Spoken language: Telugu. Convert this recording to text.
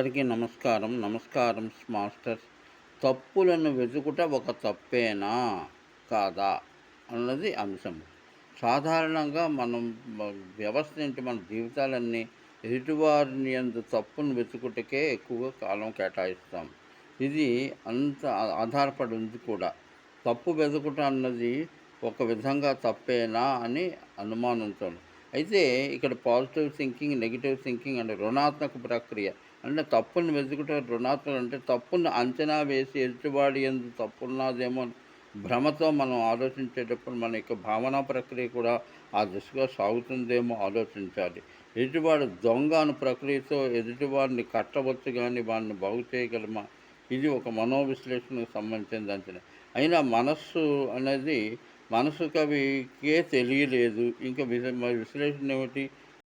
అందరికీ నమస్కారం. నమస్కారం మాస్టర్స్. తప్పులను వెతుకుట ఒక తప్పేనా? కాదా? అన్నది అంశం సాధారణంగా మనం వ్యవస్థ ఏంటి? మన జీవితాలన్నీ ఎదుటివారిని అందు తప్పును వెతుకుటకే ఎక్కువగా కాలం కేటాయిస్తాం. ఇది అంత ఆధారపడి ఉంది కూడా. తప్పు వెతుకుట అన్నది ఒక విధంగా తప్పేనా అని అనుమానంతో అయితే ఇక్కడ పాజిటివ్ థింకింగ్ నెగిటివ్ థింకింగ్ అంటే రుణాత్మక ప్రక్రియ. అంటే తప్పుని వెతుకుట రుణాత్మకం అంటే తప్పును అంచనా వేసి ఎదుటివాడి ఎందు తప్పున్నదేమో భ్రమతో మనం ఆలోచించేటప్పుడు మన యొక్క భావనా ప్రక్రియ కూడా ఆ దిశగా సాగుతుందేమో ఆలోచించాలి. ఎదుటివాడు దొంగ అను ప్రక్రియతో ఎదుటివాడిని కట్టవచ్చు కానీ వాడిని బాగు చేయగలమా? ఇది ఒక మనోవిశ్లేషణకు సంబంధించిన అంచనా అయినా మనస్సు అనేది మనసు కవికే తెలియలేదు. ఇంకా విశ్లేషణ ఏమిటి